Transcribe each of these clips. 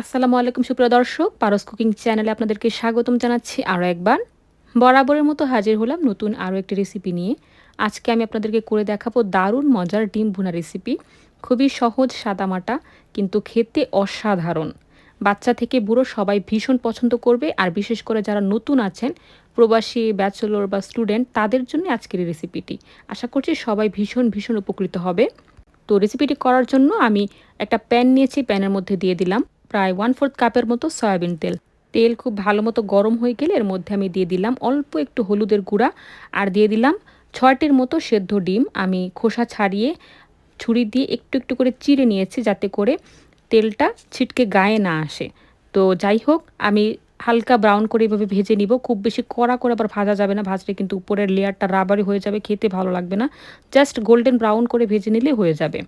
আসসালামু আলাইকুম, সুপ্রিয় দর্শক। পারস কুকিং চ্যানেলে আপনাদেরকে স্বাগতম জানাচ্ছি আরও একবার। বরাবরের মতো হাজির হলাম নতুন আরও একটি রেসিপি নিয়ে। আজকে আমি আপনাদেরকে করে দেখাবো দারুণ মজার ডিম ভুনা রেসিপি খুবই সহজ, সাদামাটা, কিন্তু খেতে অসাধারণ। বাচ্চা থেকে বুড়ো সবাই ভীষণ পছন্দ করবে, আর বিশেষ করে যারা নতুন আছেন, প্রবাসী ব্যাচেলর বা স্টুডেন্ট তাদের জন্য আজকের এই রেসিপিটি আশা করছি সবাই ভীষণ ভীষণ উপকৃত হবে। তো রেসিপিটি করার জন্য আমি একটা প্যান নিয়েছি প্যানের মধ্যে দিয়ে দিলাম। প্রায় ওয়ান ফোর্থ কাপের মতো সয়াবিন তেল। তেল খুব ভালো মতো গরম হয়ে গেলে এর মধ্যে আমি দিয়ে দিলাম অল্প একটু হলুদের গুঁড়া আর দিয়ে দিলাম ছয়টির মতো সেদ্ধ ডিম। আমি খোসা ছাড়িয়ে ছুরি দিয়ে একটু একটু করে চিড়ে নিয়েছি যাতে করে তেলটা ছিটকে গায়ে না আসে। তো যাই হোক, আমি হালকা ব্রাউন করে এভাবে ভেজে নিব। খুব বেশি কড়া করে আবার ভাজা যাবে না। ভাজলে কিন্তু উপরের লেয়ারটা রাবারি হয়ে যাবে, খেতে ভালো লাগবে না। জাস্ট গোল্ডেন ব্রাউন করে ভেজে নিলে হয়ে যাবে।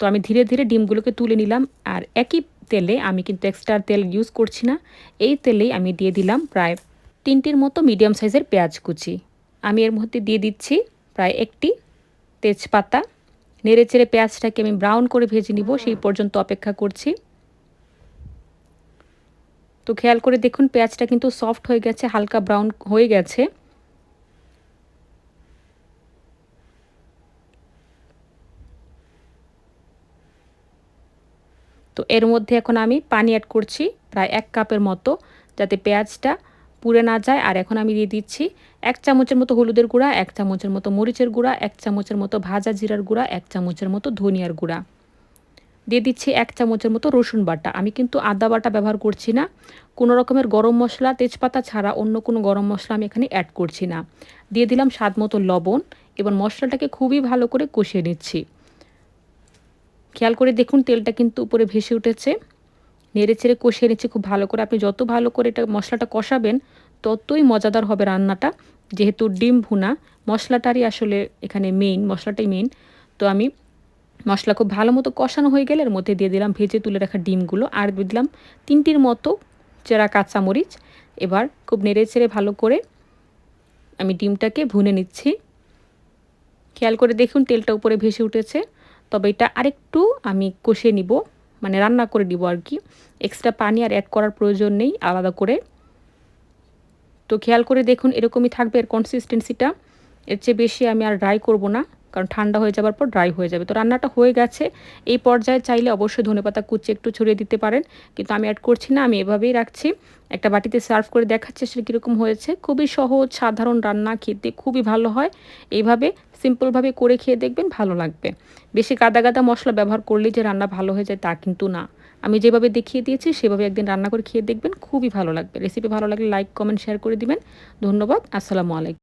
তো আমি ধীরে ধীরে ডিমগুলোকে তুলে নিলাম। আর একই তেলে আমি কিন্তু এক্সট্রা তেল ইউজ করছি না। এই তেলেই আমি দিয়ে দিলাম প্রায় তিনটির মতো মিডিয়াম সাইজের পেঁয়াজ কুচি। আমি এর মধ্যে দিয়ে দিচ্ছি প্রায় একটি তেজপাতা। নেড়ে চেড়ে পেঁয়াজটাকে আমি ব্রাউন করে ভেজে নিব, সেই পর্যন্ত অপেক্ষা করছি। তো খেয়াল করে দেখুন, পেঁয়াজটা কিন্তু সফট হয়ে গেছে, হালকা ব্রাউন হয়ে গেছে। তো এর মধ্যে এখন আমি পানি অ্যাড করছি প্রায় এক কাপের মতো যাতে পেঁয়াজটা পুড়ে না যায়। আর এখন আমি দিয়ে দিচ্ছি এক চামচের মতো হলুদের গুঁড়া, এক চামচের মতো মরিচের গুঁড়া, এক চামচের মতো ভাজা জিরার গুঁড়া, এক চামচের মতো ধনিয়ার গুঁড়া। দিয়ে দিচ্ছি এক চামচের মতো রসুন বাটা। আমি কিন্তু আদা বাটা ব্যবহার করছি না। কোনো রকমের গরম মশলা, তেজপাতা ছাড়া অন্য কোনো গরম মশলা আমি এখানে অ্যাড করছি না। দিয়ে দিলাম স্বাদ মতো লবণ। এবং মশলাটাকে খুবই ভালো করে কষিয়ে নিচ্ছি। খেয়াল করে দেখুন, তেলটা কিন্তু উপরে ভেসে উঠেছে। নেড়ে ছেড়ে কষিয়ে নিচ্ছে খুব ভালো করে। আপনি যত ভালো করে এটা মশলাটা কষাবেন, ততই মজাদার হবে রান্নাটা। যেহেতু ডিম ভুনা, মশলাটারই আসলে এখানে মেইন মশলাটাই মেইন তো আমি মশলা খুব ভালো মতো কষানো হয়ে গেলে এর মধ্যে দিয়ে দিলাম ভেজে তুলে রাখা ডিমগুলো আর দিলাম তিনটির মতো চেরা কাঁচামরিচ। এবার খুব নেড়ে ছেড়ে ভালো করে আমি ডিমটাকে ভুনে নিচ্ছি। খেয়াল করে দেখুন, তেলটা উপরে ভেসে উঠেছে। তবে এটা আরেকটু আমি কষে নিব মানে রান্না করে দিব আর কি। এক্সট্রা পানি আর অ্যাড করার প্রয়োজন নেই, আলাদা করে। তো খেয়াল করে দেখুন এরকমই থাকবে এর কনসিস্টেন্সিটা এর চেয়ে বেশি আমি আর ড্রাই করব না। কারণ ঠান্ডা হয়ে যাবার পর ড্রাই হয়ে যাবে। তো রান্নাটা হয়ে গেছে। এই পর্যায়ে চাইলে অবশ্যই ধনেপাতা কুচি একটু ছড়িয়ে দিতে পারেন। কিন্তু আমি অ্যাড করছি না, আমি এভাবেই রাখছি। একটা বাটিতে সার্ভ করে দেখাচ্ছে সেটা কীরকম হয়েছে। খুবই সহজ, সাধারণ রান্না, খেতে খুবই ভালো হয়। এইভাবে সিম্পলভাবে করে খেয়ে দেখবেন ভালো লাগবে। বেশি গাদা গাদা মশলা ব্যবহার করলে যে রান্না ভালো হয়ে যায় তা কিন্তু না। আমি যেভাবে দেখিয়ে দিয়েছি, সেভাবে একদিন রান্না করে খেয়ে দেখবেন খুবই ভালো লাগবে। রেসিপি ভালো লাগলে লাইক কমেন্ট শেয়ার করে দিবেন। ধন্যবাদ, আসসালামু আলাইকুম।